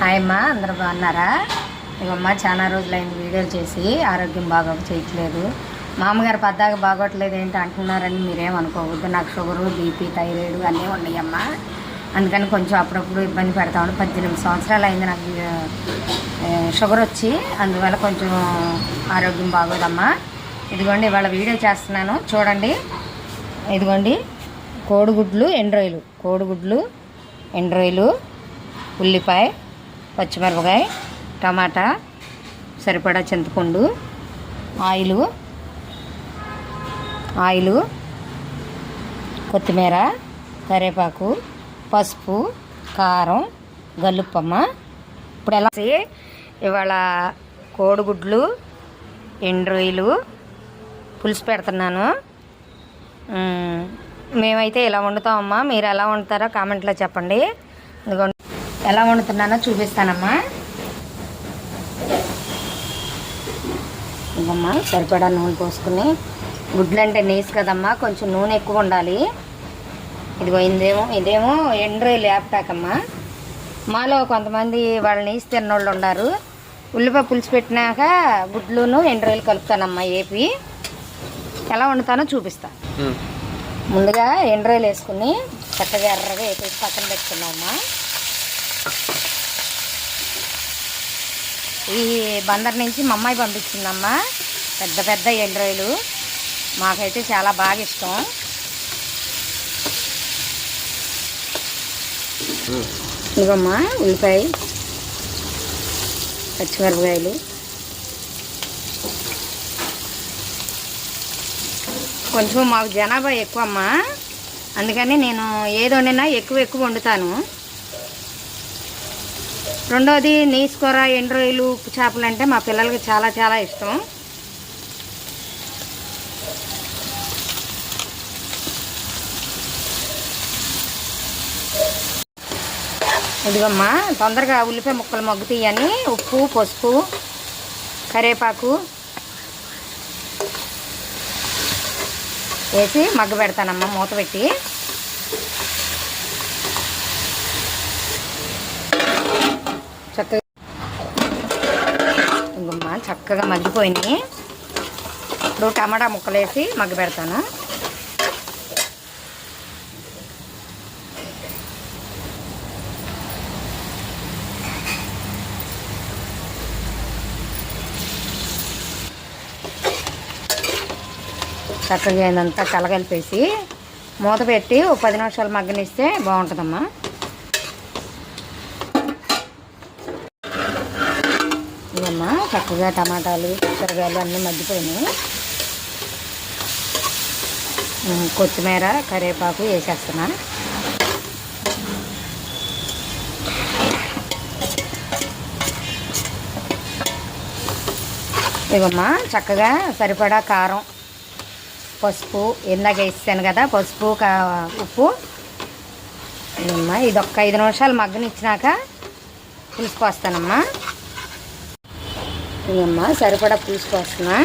Hi అమ్మా అందరు బాగున్నారా? ఇవమ్మ చాలా రోజులైంది వీడియోలు చేసి ఆరోగ్యం బాగా చేయట్లేదు. మామగారు పద్దాక బాగోట్లేదు ఏంటి అంటున్నారని మీరేమనుకోవద్దు నాకు షుగరు బీపీ థైరాయిడ్ అన్నీ ఉన్నాయమ్మా. అందుకని కొంచెం అప్పుడప్పుడు ఇబ్బంది పెడతా పద్దెనిమిది సంవత్సరాలు అయింది నాకు షుగర్ వచ్చి. అందువల్ల కొంచెం ఆరోగ్యం బాగోదమ్మా. ఇదిగోండి ఇవాళ వీడియో చేస్తున్నాను. చూడండి. ఇదిగోండి. కోడిగుడ్లు ఎండ్రాయిలు. కోడిగుడ్లు ఎండ్రాయిలు ఉల్లిపాయ. పచ్చిమిరపకాయ టమాటా సరిపడా చింతపండు ఆయిలు ఆయిలు కొత్తిమీర కరివేపాకు పసుపు కారం గల్లుప్పమ్మ. ఇప్పుడు ఎలా ఇవాళ కోడిగుడ్లు ఎండ్రోయిలు పులుసు పెడుతున్నాను. మేమైతే ఇలా వండుతామమ్మా. మీరు ఎలా వండుతారో కామెంట్లో చెప్పండి. ఎందుకంటే ఎలా వండుతున్నానో చూపిస్తానమ్మా. ఇదమ్మా సరిపడా నూనె పోసుకుని. గుడ్లు అంటే నీసు కదమ్మా కొంచెం నూనె ఎక్కువ ఉండాలి. ఇదిగో ఇదేమో ఇదేమో ఎండ్రై ల్యాప్టాకమ్మా. మాలో కొంతమంది వాళ్ళు నీసు తిన్నోళ్ళు ఉన్నారు. ఉల్లిపాయ పులుసు పెట్టినాక గుడ్లును ఎండ్రాయిలు కలుపుతానమ్మా ఏపి. ఎలా వండుతానో చూపిస్తా. ముందుగా ఎండ్రాయిలు వేసుకుని చక్కగా ఎర్రగా వేసేసి పక్కన పెట్టుకున్నామమ్మా ఈ బందర్ నుంచి మా అమ్మాయి పంపించిందమ్మా. పెద్ద పెద్ద ఎండ్రాయిలు. మాకైతే చాలా బాగా ఇష్టం. ఇవమ్మా ఉల్లిపాయ పచ్చిమిరపకాయలు. కొంచెం మాకు జనాభా ఎక్కువ అమ్మా అందుకని నేను ఏది వండినా ఎక్కువ ఎక్కువ వండుతాను. రెండోది నీసుకూర ఎండ్రోయిలు ఉప్పు చేపలు అంటే మా పిల్లలకి చాలా చాలా ఇష్టం. ఇదిగమ్మా తొందరగా ఉల్లిపాయ ముక్కలు మగ్గుతాయని ఉప్పు పసుపు కరివేపాకు వేసి మగ్గ పెడతానమ్మా మూత పెట్టి చక్కగా ఇంకమ్మా చక్కగా మగ్గిపోయినాయి. ఇప్పుడు టమాటా ముక్కలు వేసి పెడతాను. చక్కగా ఇదంతా కలగలిపేసి మూత పెట్టి ఒక పది నిమిషాలు మగ్గనిస్తే బాగుంటుందమ్మా. ఇవమ్మా చక్కగా టమాటాలు కూరగాయలు అన్నీ మగ్గిపోయినాయి. కొత్తిమీర కరివేపాకు వేసేస్తున్నా. ఇవమ్మా చక్కగా సరిపడా కారం పసుపు ఇందాక వేసాను కదా పసుపు కా ఉప్పు. ఇదమ్మా ఇది ఒక్క ఐదు నిమిషాలు మగ్గనిచ్చినాక పులుసు పోస్తానమ్మా ఇదమ్మా సరిపడా పులుసు పోస్తున్నా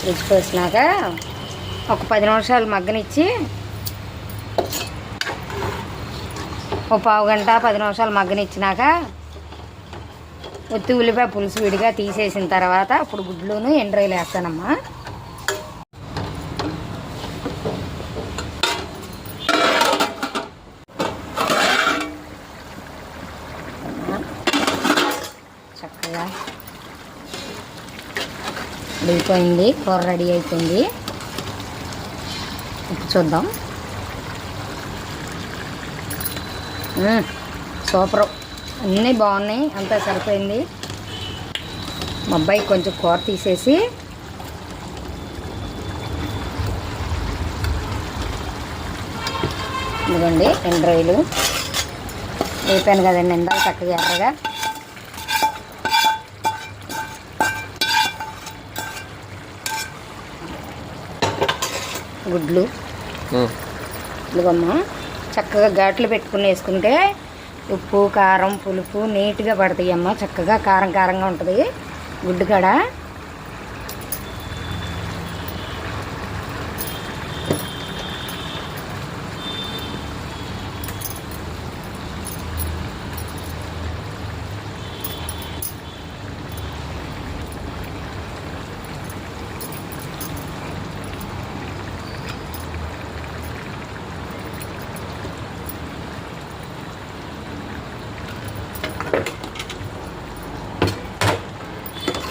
పులుసు పోసినాక ఒక పది నిమిషాలు మగ్గనిచ్చి ఒక పావు గంట పది నిమిషాలు మగ్గనిచ్చినాక ఒత్తి ఉల్లిపాయ పులుసు విడిగా తీసేసిన తర్వాత అప్పుడు గుడ్లును ఎండ్రాయిలు వేస్తానమ్మా. బాగా ఉడికిపోయింది కూర రెడీ అయిపోయింది. ఇప్పుడు చూద్దాం. సూపర్. అన్నీ బాగున్నాయి. అంతా సరిపోయింది. మా అబ్బాయి కొంచెం కూర తీసేసి ఇదిగోండి ఎండ్రాయిలు. అయిపోయాను కదండి ఇందాక చక్కగా ఎర్రగా. గుడ్లు. ఇదిగమ్మా చక్కగా ఘాట్లు పెట్టుకుని వేసుకుంటే ఉప్పు కారం పులుపు నీట్గా పడతాయి అమ్మ చక్కగా కారం కారంగా ఉంటుంది. గుడ్డు కాడ?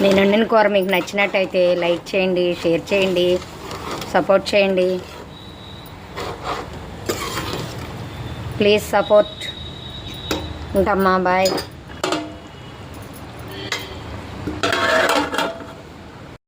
నేను వండిన కూర మీకు నచ్చినట్టయితే లైక్ చేయండి షేర్ చేయండి సపోర్ట్ చేయండి. Please support. ఉంటామ్మా బాయ్.